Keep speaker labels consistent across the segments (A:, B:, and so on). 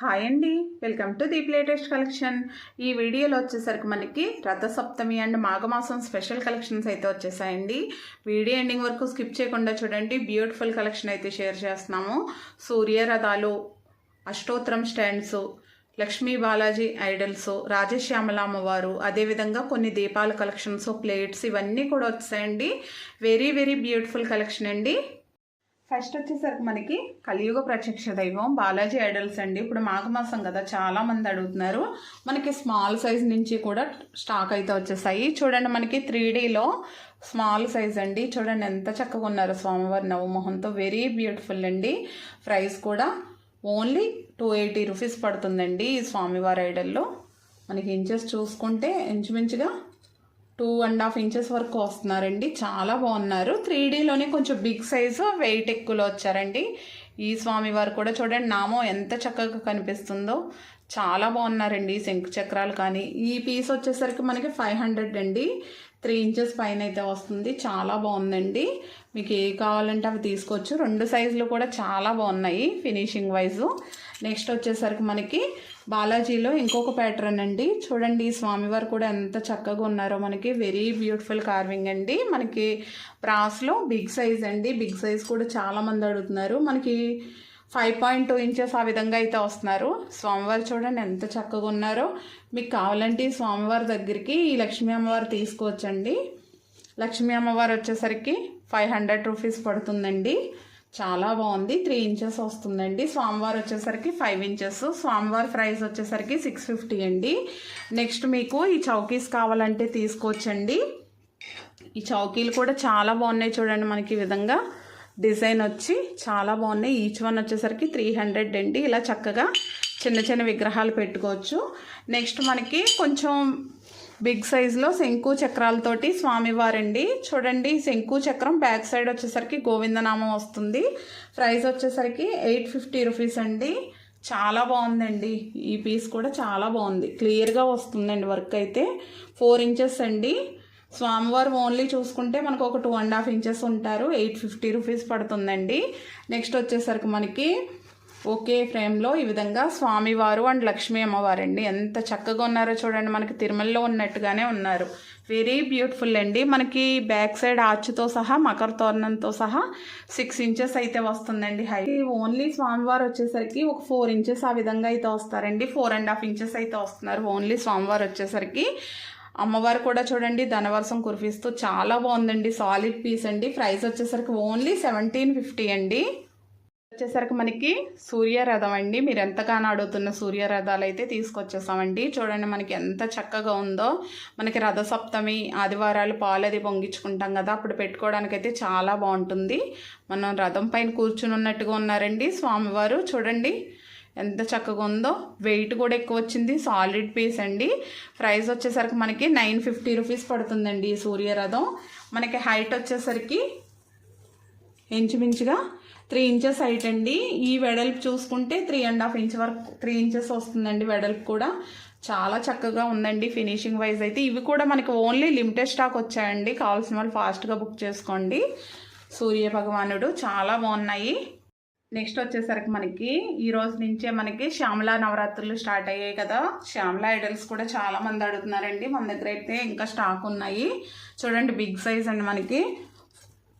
A: Hi అండి. Welcome to Deep latest collection. ఈ వీడియోలో వచ్చేసరికి మనకి రథసప్తమి అండ్ మాఘమాసం స్పెషల్ కలెక్షన్స్ అయితే వచ్చేసాయండి. వీడియో ఎండింగ్ వరకు స్కిప్ చేయకుండా చూడండి. బ్యూటిఫుల్ కలెక్షన్ అయితే షేర్ చేస్తున్నాము. సూర్య రథాలు అష్టోత్తరం స్టాండ్స్ లక్ష్మీ బాలాజీ ఐడల్స్ రాజశ్యామల అమ్మవారు అదేవిధంగా కొన్ని దీపాల కలెక్షన్స్ ప్లేట్స్ ఇవన్నీ కూడా వచ్చాయండి వెరీ వెరీ బ్యూటిఫుల్ కలెక్షన్ అండి. ఫస్ట్ వచ్చేసరికి మనకి కలియుగ ప్రత్యక్ష దైవం బాలాజీ ఐడల్స్ అండి. ఇప్పుడు మాఘమాసం కదా చాలా మంది అడుగుతున్నారు. మనకి స్మాల్ సైజ్ నుంచి కూడా స్టాక్ అయితే వచ్చేసాయి. చూడండి మనకి త్రీ డీలో స్మాల్ సైజ్ అండి. చూడండి ఎంత చక్కగా ఉన్నారు స్వామివారి నవమోహంతో. వెరీ బ్యూటిఫుల్ అండి. ప్రైస్ కూడా ఓన్లీ టూ ఎయిటీ రూపీస్ పడుతుందండి ఈ స్వామివారి ఐడల్లో. మనకి ఇంచెస్ చూసుకుంటే ఇంచుమించుగా టూ అండ్ హాఫ్ ఇంచెస్ వరకు వస్తున్నారండి. చాలా బాగున్నారు. త్రీ డీలోనే కొంచెం బిగ్ సైజు వెయిట్ ఎక్కువలో వచ్చారండి. ఈ స్వామి వారు కూడా చూడండి నామో ఎంత చక్కగా కనిపిస్తుందో. చాలా బాగున్నారండి ఈ శంకు చక్రాలు కానీ. ఈ పీస్ వచ్చేసరికి మనకి ఫైవ్ హండ్రెడ్ అండి. త్రీ ఇంచెస్ పైన అయితే వస్తుంది. చాలా బాగుందండి. మీకు ఏ కావాలంటే అవి తీసుకోవచ్చు. రెండు సైజులు కూడా చాలా బాగున్నాయి ఫినిషింగ్ వైజు. నెక్స్ట్ వచ్చేసరికి మనకి బాలాజీలో ఇంకొక ప్యాటర్న్ అండి. చూడండి ఈ స్వామివారు కూడా ఎంత చక్కగా ఉన్నారో మనకి. వెరీ బ్యూటిఫుల్ కార్వింగ్ అండి. మనకి ప్రాస్లో బిగ్ సైజ్ అండి. బిగ్ సైజ్ కూడా చాలామంది అడుగుతున్నారు. మనకి ఫైవ్ పాయింట్ టూ ఇంచెస్ ఆ విధంగా అయితే వస్తున్నారు. స్వామివారు చూడండి ఎంత చక్కగా ఉన్నారో. మీకు కావాలంటే ఈ స్వామివారి దగ్గరికి ఈ లక్ష్మీ అమ్మవారు తీసుకోవచ్చండి. లక్ష్మీ అమ్మవారు వచ్చేసరికి ఫైవ్ హండ్రెడ్ రూపీస్ పడుతుందండి. చాలా బాగుంది. త్రీ ఇంచెస్ వస్తుందండి. స్వామివారు వచ్చేసరికి ఫైవ్ ఇంచెస్. స్వామివారి ప్రైస్ వచ్చేసరికి సిక్స్ ఫిఫ్టీ అండి. నెక్స్ట్ మీకు ఈ చౌకీస్ కావాలంటే తీసుకోవచ్చండి. ఈ చౌకీలు కూడా చాలా బాగున్నాయి చూడండి మనకి ఈ విధంగా. డిజైన్ వచ్చి చాలా బాగున్నాయి. ఈచ్ వన్ వచ్చేసరికి త్రీ హండ్రెడ్ అండి. ఇలా చక్కగా చిన్న చిన్న విగ్రహాలు పెట్టుకోవచ్చు. నెక్స్ట్ మనకి కొంచెం బిగ్ సైజులో శంకు చక్రాలతోటి స్వామివారండి. చూడండి శంకు చక్రం బ్యాక్ సైడ్ వచ్చేసరికి గోవిందనామం వస్తుంది. ప్రైస్ వచ్చేసరికి ఎయిట్ ఫిఫ్టీ రూపీస్ అండి. చాలా బాగుందండి. ఈ పీస్ కూడా చాలా బాగుంది. క్లియర్గా వస్తుందండి వర్క్ అయితే. ఫోర్ ఇంచెస్ అండి. స్వామివారు ఓన్లీ చూసుకుంటే మనకు ఒక టూ అండ్ హాఫ్ ఇంచెస్ ఉంటారు. ఎయిట్ ఫిఫ్టీ రూపీస్ పడుతుందండి. నెక్స్ట్ వచ్చేసరికి మనకి ఒకే ఫ్రేమ్లో ఈ విధంగా స్వామివారు అండ్ లక్ష్మీ అమ్మవారు అండి ఎంత చక్కగా ఉన్నారో చూడండి. మనకి తిరుమలలో ఉన్నట్టుగానే ఉన్నారు. వెరీ బ్యూటిఫుల్ అండి. మనకి బ్యాక్ సైడ్ ఆర్చ్తో సహా మకర తోరణంతో సహా సిక్స్ ఇంచెస్ అయితే వస్తుందండి హై ఓన్లీ స్వామివారు వచ్చేసరికి ఒక ఫోర్ ఇంచెస్ ఆ విధంగా అయితే వస్తారండి. ఫోర్ అండ్ హాఫ్ ఇంచెస్ అయితే వస్తున్నారు. ఓన్లీ స్వామివారు వచ్చేసరికి అమ్మవారు కూడా చూడండి ధనవర్షం కురిపిస్తూ చాలా బాగుందండి. సాలిడ్ పీస్ అండి. ప్రైస్ వచ్చేసరికి ఓన్లీ సెవెంటీన్ ఫిఫ్టీ అండి. వచ్చేసరికి మనకి సూర్యరథం అండి. మీరు ఎంతగానో అడుగుతున్న సూర్యరథాలు అయితే తీసుకొచ్చేసామండి. చూడండి మనకి ఎంత చక్కగా ఉందో. మనకి రథసప్తమి ఆదివారాలు పాలది పొంగించుకుంటాం కదా. అప్పుడు పెట్టుకోవడానికి అయితే చాలా బాగుంటుంది. మనం రథం పైన కూర్చుని ఉన్నట్టుగా ఉన్నారండి స్వామివారు. చూడండి ఎంత చక్కగా ఉందో. వెయిట్ కూడా ఎక్కువ వచ్చింది. సాలిడ్ పీస్ అండి. ప్రైస్ వచ్చేసరికి మనకి నైన్ ఫిఫ్టీ రూపీస్ పడుతుందండి ఈ సూర్యరథం మనకి హైట్ వచ్చేసరికి ఇంచుమించుగా త్రీ ఇంచెస్ హైట్ అండి. ఈ వెడల్పు చూసుకుంటే త్రీ అండ్ హాఫ్ ఇంచ్ వరకు త్రీ ఇంచెస్ వస్తుందండి వెడల్పు కూడా. చాలా చక్కగా ఉందండి ఫినిషింగ్ వైజ్ అయితే. ఇవి కూడా మనకి ఓన్లీ లిమిటెడ్ స్టాక్ వచ్చాయండి. కావాల్సిన వాళ్ళు ఫాస్ట్గా బుక్ చేసుకోండి. సూర్య భగవానుడు చాలా బాగున్నాయి. నెక్స్ట్ వచ్చేసరికి మనకి ఈ రోజు నుంచే మనకి శ్యామలా నవరాత్రులు స్టార్ట్ అయ్యాయి కదా. శ్యామలా ఐడల్స్ కూడా చాలా మంది అడుగుతున్నారండి. మన దగ్గర అయితే ఇంకా స్టాక్ ఉన్నాయి. చూడండి బిగ్ సైజ్ అండి మనకి.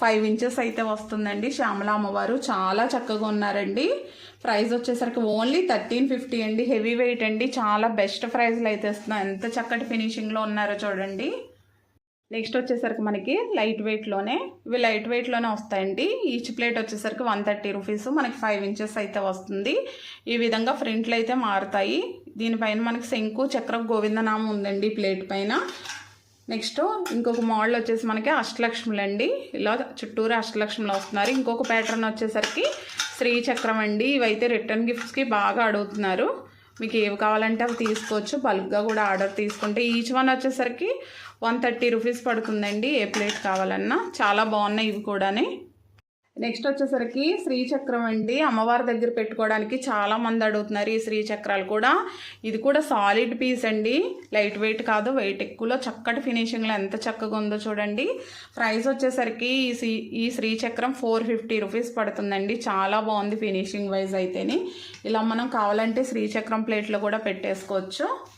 A: ఫైవ్ ఇంచెస్ అయితే వస్తుందండి. శ్యామల అమ్మవారు చాలా చక్కగా ఉన్నారండి. ప్రైస్ వచ్చేసరికి ఓన్లీ థర్టీన్ ఫిఫ్టీ అండి. హెవీ వెయిట్ అండి. చాలా బెస్ట్ ప్రైజ్లు అయితే వస్తున్నాయి ఎంత చక్కటి ఫినిషింగ్లో ఉన్నారో చూడండి. నెక్స్ట్ వచ్చేసరికి మనకి లైట్ వెయిట్లోనే ఇవి లైట్ వెయిట్లోనే వస్తాయండి. ఈచ్ ప్లేట్ వచ్చేసరికి వన్ థర్టీ రూపీస్ మనకి ఫైవ్ ఇంచెస్ అయితే వస్తుంది. ఈ విధంగా ఫ్రంట్లు అయితే మారుతాయి. దీనిపైన మనకి శంకు చక్ర గోవిందనామం ఉందండి ప్లేట్ పైన. నెక్స్ట్ ఇంకొక మోడల్ వచ్చేసి మనకి అష్టలక్ష్ములు అండి ఇలా చుట్టూరు అష్టలక్ష్ములు వస్తున్నారు. ఇంకొక ప్యాటర్న్ వచ్చేసరికి శ్రీచక్రం అండి. ఇవైతే రిటర్న్ గిఫ్ట్స్కి బాగా అడుగుతున్నారు. మీకు ఏవి కావాలంటే అవి తీసుకోవచ్చు. బల్క్గా కూడా ఆర్డర్ తీసుకుంటే ఈచ్ వన్ వచ్చేసరికి వన్ థర్టీ రూపీస్ పడుతుందండి ఏ ప్లేట్ కావాలన్నా. చాలా బాగున్నాయి ఇవి కూడానే. నెక్స్ట్ వచ్చేసరికి శ్రీచక్రం అండి. అమ్మవారి దగ్గర పెట్టుకోవడానికి చాలా మంది అడుగుతున్నారు ఈ శ్రీచక్రాలు కూడా. ఇది కూడా సాలిడ్ పీస్ అండి. లైట్ వెయిట్ కాదు వెయిట్ ఎక్కువలో చక్కటి ఫినిషింగ్లో ఎంత చక్కగా ఉందో చూడండి. ప్రైస్ వచ్చేసరికి ఈ శ్రీ ఈ శ్రీచక్రం ఫోర్ ఫిఫ్టీ రూపీస్ పడుతుందండి. చాలా బాగుంది ఫినిషింగ్ వైజ్ అయితేని. ఇలా మనం కావాలంటే శ్రీచక్రం ప్లేట్లో కూడా పెట్టేసుకోవచ్చు.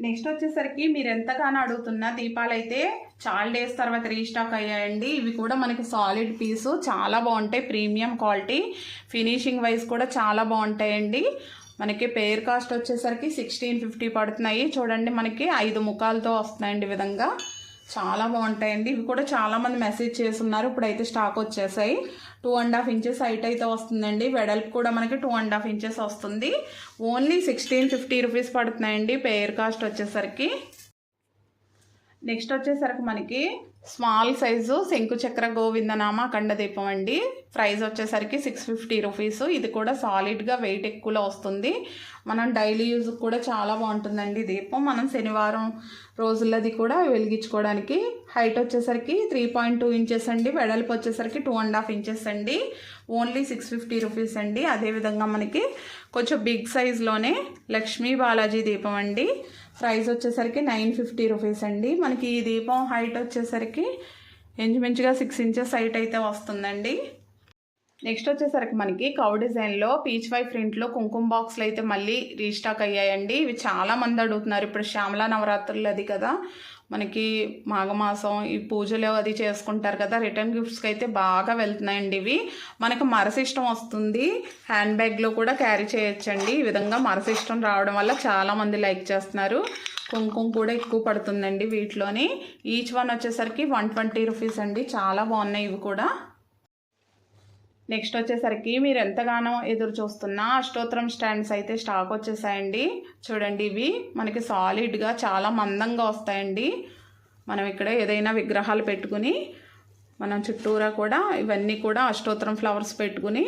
A: నెక్స్ట్ వచ్చేసరికి మీరు ఎంతగానో అడుగుతున్న దీపాలు అయితే చాలా డేస్ తర్వాత రీస్టాక్ అయ్యాయండి. ఇవి కూడా మనకి సాలిడ్ పీసు చాలా బాగుంటాయి. Premium quality. ఫినిషింగ్ వైజ్ కూడా చాలా బాగుంటాయండి. మనకి పేర్ కాస్ట్ వచ్చేసరికి సిక్స్టీన్ ఫిఫ్టీ పడుతున్నాయి. చూడండి మనకి ఐదు ముఖాలతో వస్తున్నాయండి విధంగా. చాలా బాగుంటాయండి. ఇవి కూడా చాలామంది మెసేజ్ చేస్తున్నారు. ఇప్పుడైతే స్టాక్ వచ్చేసాయి. Two and half inches height అయితే వస్తుందండి. వెడల్పు కూడా మనకి టూ అండ్ హాఫ్ ఇంచెస్ వస్తుంది. ఓన్లీ సిక్స్టీన్ ఫిఫ్టీ రూపీస్ పడుతున్నాయండి. పేర్ కాస్ట్ వచ్చేసరికి. నెక్స్ట్ వచ్చేసరికి మనకి స్మాల్ సైజు శంకు చక్ర గోవిందనామ అఖండ దీపం అండి. ప్రైస్ వచ్చేసరికి సిక్స్ ఫిఫ్టీ రూపీస్ ఇది కూడా సాలిడ్గా వెయిట్ ఎక్కువలో వస్తుంది. మనం డైలీ యూజ్ కూడా చాలా బాగుంటుందండి దీపం. మనం శనివారం రోజులది కూడా వెలిగించుకోవడానికి హైట్ వచ్చేసరికి త్రీ పాయింట్ టూ ఇంచెస్ అండి. వెడల్పు వచ్చేసరికి టూ అండ్ హాఫ్ ఇంచెస్ అండి. ఓన్లీ సిక్స్ ఫిఫ్టీ రూపీస్ అండి. అదేవిధంగా మనకి కొంచెం బిగ్ సైజ్లోనే లక్ష్మీ బాలాజీ దీపం అండి. ప్రైస్ వచ్చేసరికి నైన్ ఫిఫ్టీ రూపీస్ అండి. మనకి ఈ దీపం హైట్ వచ్చేసరికి ఇంచుమించుగా సిక్స్ ఇంచెస్ హైట్ అయితే వస్తుందండి. నెక్స్ట్ వచ్చేసరికి మనకి కౌ డిజైన్లో పీచ్ వై ప్రింట్లో కుంకుమ బాక్స్లు అయితే మళ్ళీ రీస్టాక్ అయ్యాయండి. ఇవి చాలా మంది అడుగుతున్నారు. ఇప్పుడు శ్యామలా నవరాత్రులు అది కదా. మనకి మాఘమాసం ఈ పూజలు అది చేసుకుంటారు కదా. రిటర్న్ గిఫ్ట్స్కి అయితే బాగా వెళ్తున్నాయండి ఇవి. మనకు మరసిష్టం వస్తుంది. హ్యాండ్ బ్యాగ్లో కూడా క్యారీ చేయొచ్చండి. ఈ విధంగా మరసిష్టం రావడం వల్ల చాలామంది లైక్ చేస్తున్నారు. కుంకుమ కూడా ఎక్కువ పడుతుందండి వీటిలోని. ఈచ్ వన్ వచ్చేసరికి వన్ ట్వంటీ రూపీస్ అండి. చాలా బాగున్నాయి ఇవి కూడా. నెక్స్ట్ వచ్చేసరికి మీరు ఎంతగానో ఎదురు చూస్తున్న అష్టోత్తరం స్టాండ్స్ అయితే స్టాక్ వచ్చేసాయండి. చూడండి ఇవి. మనకి సాలిడ్గా చాలా మందంగా వస్తాయండి. మనం ఇక్కడ ఏదైనా విగ్రహాలు పెట్టుకుని మనం చుట్టూరా కూడా ఇవన్నీ కూడా అష్టోత్తరం ఫ్లవర్స్ పెట్టుకుని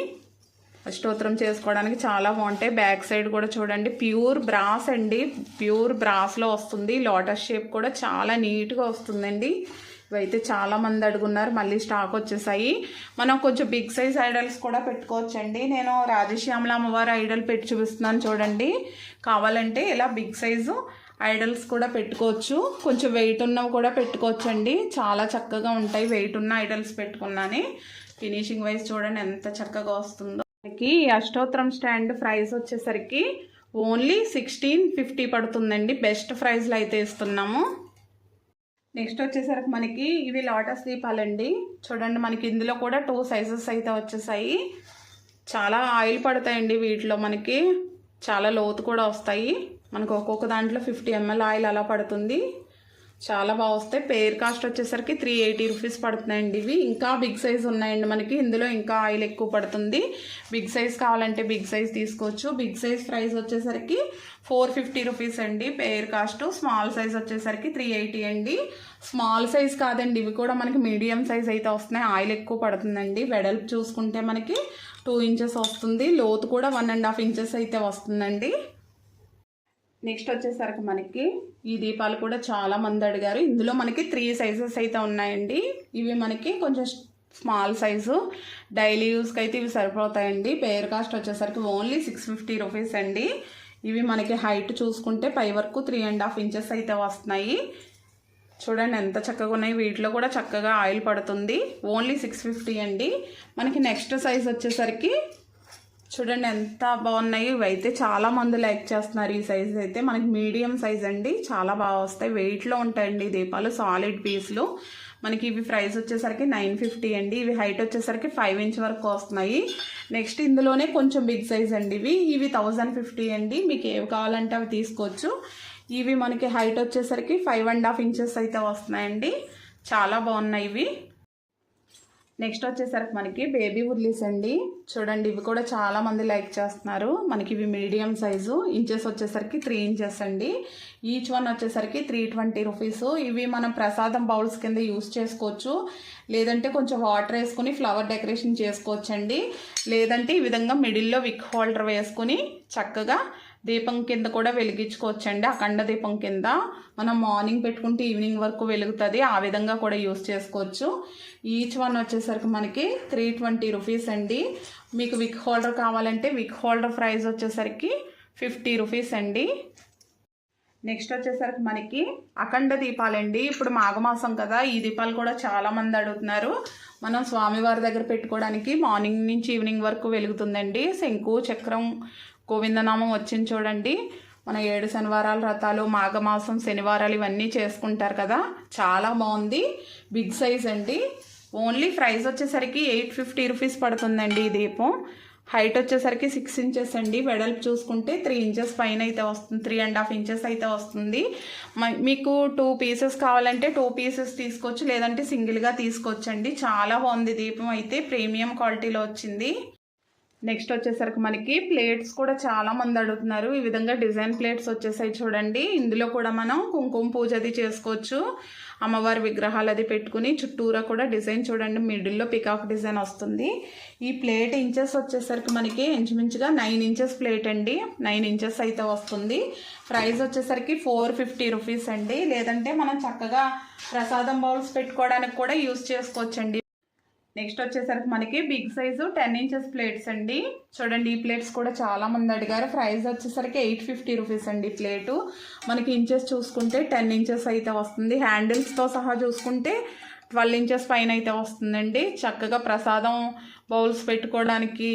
A: అష్టోత్తరం చేసుకోవడానికి చాలా బాగుంటాయి. బ్యాక్ సైడ్ కూడా చూడండి. ప్యూర్ బ్రాస్ అండి. ప్యూర్ బ్రాస్లో వస్తుంది. లోటస్ షేప్ కూడా చాలా నీట్గా వస్తుందండి. ఇవైతే చాలా మంది అడుగున్నారు. మళ్ళీ స్టాక్ వచ్చేసాయి. మనం కొంచెం బిగ్ సైజ్ ఐడల్స్ కూడా పెట్టుకోవచ్చండి. నేను రాజశ్యామల అమ్మవారి ఐడల్ పెట్టి చూపిస్తున్నాను చూడండి. కావాలంటే ఇలా బిగ్ సైజు ఐడల్స్ కూడా పెట్టుకోవచ్చు. కొంచెం వెయిట్ ఉన్నవి కూడా పెట్టుకోవచ్చు అండి చాలా చక్కగా ఉంటాయి. వెయిట్ ఉన్న ఐడల్స్ పెట్టుకున్నానే. ఫినిషింగ్ వైజ్ చూడండి ఎంత చక్కగా వస్తుందో. మనకి అష్టోత్తరం స్టాండ్ ప్రైస్ వచ్చేసరికి ఓన్లీ సిక్స్టీన్ ఫిఫ్టీ పడుతుందండి. బెస్ట్ ప్రైజ్లు అయితే ఇస్తున్నాము. నెక్స్ట్ వచ్చేసరికి మనకి ఇవి లోటస్ దీపాలండి చూడండి మనకి ఇందులో కూడా టూ సైజెస్ అయితే వచ్చేసాయి. చాలా ఆయిల్ పడతాయండి వీటిలో మనకి. చాలా లోతు కూడా వస్తాయి. మనకు ఒక్కొక్క దాంట్లో ఫిఫ్టీ ఎంఎల్ ఆయిల్ అలా పడుతుంది. చాలా బాగా వస్తాయి. పేర్ కాస్ట్ వచ్చేసరికి త్రీ ఎయిటీ రూపీస్ పడుతున్నాయండి ఇవి. ఇంకా బిగ్ సైజ్ ఉన్నాయండి మనకి. ఇందులో ఇంకా ఆయిల్ ఎక్కువ పడుతుంది. బిగ్ సైజ్ కావాలంటే బిగ్ సైజ్ తీసుకోవచ్చు. బిగ్ సైజ్ ప్రైస్ వచ్చేసరికి ఫోర్ ఫిఫ్టీ రూపీస్ అండి. పేర్ కాస్ట్ స్మాల్ సైజ్ వచ్చేసరికి త్రీ ఎయిటీ అండి. స్మాల్ సైజ్ కాదండి. ఇవి కూడా మనకి మీడియం సైజ్ అయితే వస్తున్నాయి. ఆయిల్ ఎక్కువ పడుతుందండి. వెడల్పు చూసుకుంటే మనకి టూ ఇంచెస్ వస్తుంది. లోతు కూడా వన్ అండ్ హాఫ్ ఇంచెస్ అయితే వస్తుందండి. నెక్స్ట్ వచ్చేసరికి మనకి ఈ దీపాలు కూడా చాలా మంది అడిగారు. ఇందులో మనకి త్రీ సైజెస్ అయితే ఉన్నాయండి. ఇవి మనకి కొంచెం స్మాల్ సైజు. డైలీ యూస్కి అయితే ఇవి సరిపోతాయండి. పేర్ కాస్ట్ వచ్చేసరికి ఓన్లీ సిక్స్ ఫిఫ్టీ రూపీస్ అండి. ఇవి మనకి హైట్ చూసుకుంటే పై వరకు త్రీ అండ్ హాఫ్ ఇంచెస్ అయితే వస్తున్నాయి. చూడండి ఎంత చక్కగా ఉన్నాయి. వీటిలో కూడా చక్కగా ఆయిల్ పడుతుంది. ఓన్లీ సిక్స్ ఫిఫ్టీ అండి. మనకి నెక్స్ట్ సైజ్ వచ్చేసరికి చూడండి ఎంత బాగున్నాయి. ఇవైతే చాలా మంది లైక్ చేస్తున్నారు. ఈ సైజ్ అయితే మనకి మీడియం సైజ్ అండి. చాలా బాగా వస్తాయి. వెయిట్లో ఉంటాయండి దీపాలు. సాలిడ్ పీస్లు మనకి ఇవి ప్రైస్ వచ్చేసరికి నైన్ ఫిఫ్టీ అండి. ఇవి హైట్ వచ్చేసరికి ఫైవ్ ఇంచ్ వరకు వస్తున్నాయి. నెక్స్ట్ ఇందులోనే కొంచెం బిగ్ సైజ్ అండి ఇవి. ఇవి థౌజండ్ ఫిఫ్టీ అండి. మీకు ఏవి కావాలంటే అవి తీసుకోవచ్చు. ఇవి మనకి హైట్ వచ్చేసరికి ఫైవ్ అండ్ హాఫ్ ఇంచెస్ అయితే వస్తున్నాయండి. చాలా బాగున్నాయి ఇవి. నెక్స్ట్ వచ్చేసరికి మనకి బేబీ ఉర్లీస్ అండి. చూడండి ఇవి కూడా చాలామంది లైక్ చేస్తున్నారు. మనకి ఇవి మీడియం సైజు ఇంచెస్ వచ్చేసరికి త్రీ ఇంచెస్ అండి. ఈచ్ వన్ వచ్చేసరికి త్రీ ట్వంటీ రూపీస్. ఇవి మనం ప్రసాదం బౌల్స్ కింద యూస్ చేసుకోవచ్చు. లేదంటే కొంచెం వాటర్ వేసుకుని ఫ్లవర్ డెకరేషన్ చేసుకోవచ్చండి. లేదంటే ఈ విధంగా మిడిల్లో విక్ హోల్డర్ వేసుకుని చక్కగా దీపం కింద కూడా వెలిగించుకోవచ్చండి. అఖండ దీపం కింద మనం మార్నింగ్ పెట్టుకుంటే ఈవినింగ్ వరకు వెలుగుతుంది. ఆ విధంగా కూడా యూస్ చేసుకోవచ్చు. ఈచ్ వన్ వచ్చేసరికి మనకి త్రీ ట్వంటీ రూపీస్ అండి. మీకు విక్ హోల్డర్ కావాలంటే విక్ హోల్డర్ ప్రైస్ వచ్చేసరికి ఫిఫ్టీ రూపీస్ అండి. నెక్స్ట్ వచ్చేసరికి మనకి అఖండ దీపాలండి. ఇప్పుడు మాఘమాసం కదా ఈ దీపాలు కూడా చాలామంది అడుగుతున్నారు. మనం స్వామివారి దగ్గర పెట్టుకోవడానికి మార్నింగ్ నుంచి ఈవినింగ్ వరకు వెలుగుతుందండి. శంకు చక్రం గోవిందనామం వచ్చింది చూడండి. మన ఏడు శనివారాలు రథాలు మాఘమాసం శనివారాలు ఇవన్నీ చేసుకుంటారు కదా. చాలా బాగుంది. బిగ్ సైజ్ అండి. ఓన్లీ ప్రైస్ వచ్చేసరికి ఎయిట్ ఫిఫ్టీ రూపీస్ పడుతుందండి ఈ దీపం. హైట్ వచ్చేసరికి సిక్స్ ఇంచెస్ అండి. వెడల్పు చూసుకుంటే త్రీ ఇంచెస్ పైన అయితే వస్తుంది. త్రీ అండ్ హాఫ్ ఇంచెస్ అయితే వస్తుంది. మ- మీకు టూ పీసెస్ కావాలంటే టూ పీసెస్ తీసుకోవచ్చు. లేదంటే సింగిల్గా తీసుకోవచ్చండి. చాలా బాగుంది దీపం అయితే. ప్రీమియం క్వాలిటీలో వచ్చింది. నెక్స్ట్ వచ్చేసరికి మనకి ప్లేట్స్ కూడా చాలా మంది అడుగుతున్నారు. ఈ విధంగా డిజైన్ ప్లేట్స్ వచ్చేసాయి చూడండి. ఇందులో కూడా మనం కుంకుమ పూజ అది చేసుకోవచ్చు. అమ్మవారి విగ్రహాలు అది పెట్టుకుని చుట్టూరా కూడా డిజైన్ చూడండి. మిడిల్లో పికాక్ డిజైన్ వస్తుంది. ఈ ప్లేట్ ఇంచెస్ వచ్చేసరికి మనకి ఇంచుమించుగా నైన్ ఇంచెస్ ప్లేట్ అండి. నైన్ ఇంచెస్ అయితే వస్తుంది. ప్రైస్ వచ్చేసరికి ఫోర్ ఫిఫ్టీ రూపీస్ అండి. లేదంటే మనం చక్కగా ప్రసాదం బౌల్స్ పెట్టుకోవడానికి కూడా యూస్ చేసుకోవచ్చండి. నెక్స్ట్ వచ్చేసరికి మనకి big size ten inches plates అండి. చూడండి ఈ ప్లేట్స్ కూడా చాలా మంది అడిగారు. ప్రైస్ వచ్చేసరికి ఎయిట్ ఫిఫ్టీ రూపీస్ అండి ప్లేటు. మనకి ఇంచెస్ చూసుకుంటే టెన్ ఇంచెస్ అయితే వస్తుంది. హ్యాండిల్స్తో సహా చూసుకుంటే ట్వెల్వ్ ఇంచెస్ పైన అయితే వస్తుందండి. చక్కగా ప్రసాదం బౌల్స్ పెట్టుకోవడానికి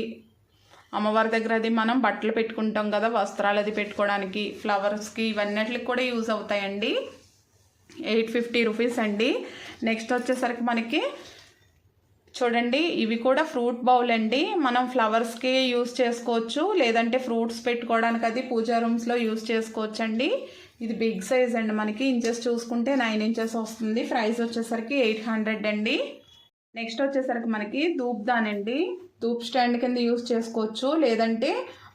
A: అమ్మవారి దగ్గర అది మనం బట్టలు పెట్టుకుంటాం కదా వస్త్రాలు అది పెట్టుకోవడానికి ఫ్లవర్స్కి ఇవన్నిటికి కూడా యూజ్ అవుతాయండి. ఎయిట్ ఫిఫ్టీ రూపీస్ అండి. నెక్స్ట్ వచ్చేసరికి మనకి చూడండి ఇవి కూడా ఫ్రూట్ బౌల్ అండి. మనం ఫ్లవర్స్కి యూస్ చేసుకోవచ్చు. లేదంటే ఫ్రూట్స్ పెట్టుకోవడానికి అది పూజా రూమ్స్లో యూస్ చేసుకోవచ్చు అండి ఇది బిగ్ సైజ్ అండి మనకి. ఇంచెస్ చూసుకుంటే నైన్ ఇంచెస్ వస్తుంది. ప్రైస్ వచ్చేసరికి ఎయిట్ హండ్రెడ్ అండి. నెక్స్ట్ వచ్చేసరికి మనకి ధూప్దాన్ అండి. ధూప్ స్టాండ్ కింద యూస్ చేసుకోవచ్చు. లేదంటే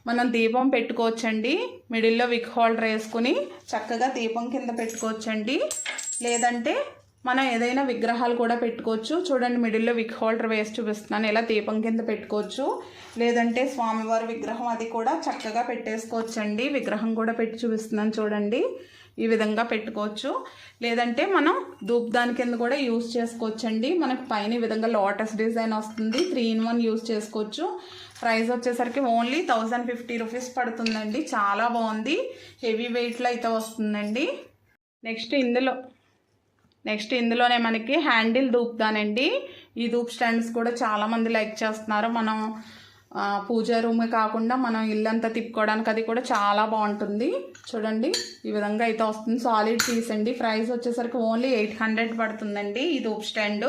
A: మనం దీపం పెట్టుకోవచ్చండి. మిడిల్లో విక్ హోల్డర్ వేసుకుని చక్కగా దీపం కింద పెట్టుకోవచ్చండి. లేదంటే మనం ఏదైనా విగ్రహాలు కూడా పెట్టుకోవచ్చు. చూడండి మిడిల్లో విక్ హోల్డర్ వేసి చూపిస్తున్నాను. ఇలా దీపం కింద పెట్టుకోవచ్చు. లేదంటే స్వామివారి విగ్రహం అది కూడా చక్కగా పెట్టేసుకోవచ్చండి. విగ్రహం కూడా పెట్టి చూపిస్తున్నాను చూడండి. ఈ విధంగా పెట్టుకోవచ్చు. లేదంటే మనం ధూప్ దాని కింద కూడా యూస్ చేసుకోవచ్చండి. మనకు పైన ఈ విధంగా లోటస్ డిజైన్ వస్తుంది. త్రీ ఇన్ వన్ యూస్ చేసుకోవచ్చు. ప్రైస్ వచ్చేసరికి ఓన్లీ థౌజండ్ ఫిఫ్టీ రూపీస్ పడుతుందండి. చాలా బాగుంది. హెవీ వెయిట్లో అయితే వస్తుందండి. నెక్స్ట్ ఇందులో నెక్స్ట్ ఇందులోనే మనకి హ్యాండిల్ దూపుతానండి ఈ ధూప్ స్టాండ్స్ కూడా చాలామంది లైక్ చేస్తున్నారు. మనం ఆ, పూజా రూమ్ కాకుండా మనం ఇల్లంతా తిప్పుకోవడానికి అది కూడా చాలా బాగుంటుంది. చూడండి ఈ విధంగా అయితే వస్తుంది. సాలిడ్ పీస్ అండి. ప్రైస్ వచ్చేసరికి ఓన్లీ ఎయిట్ హండ్రెడ్ పడుతుందండి ఈ ధూప్ స్టాండ్.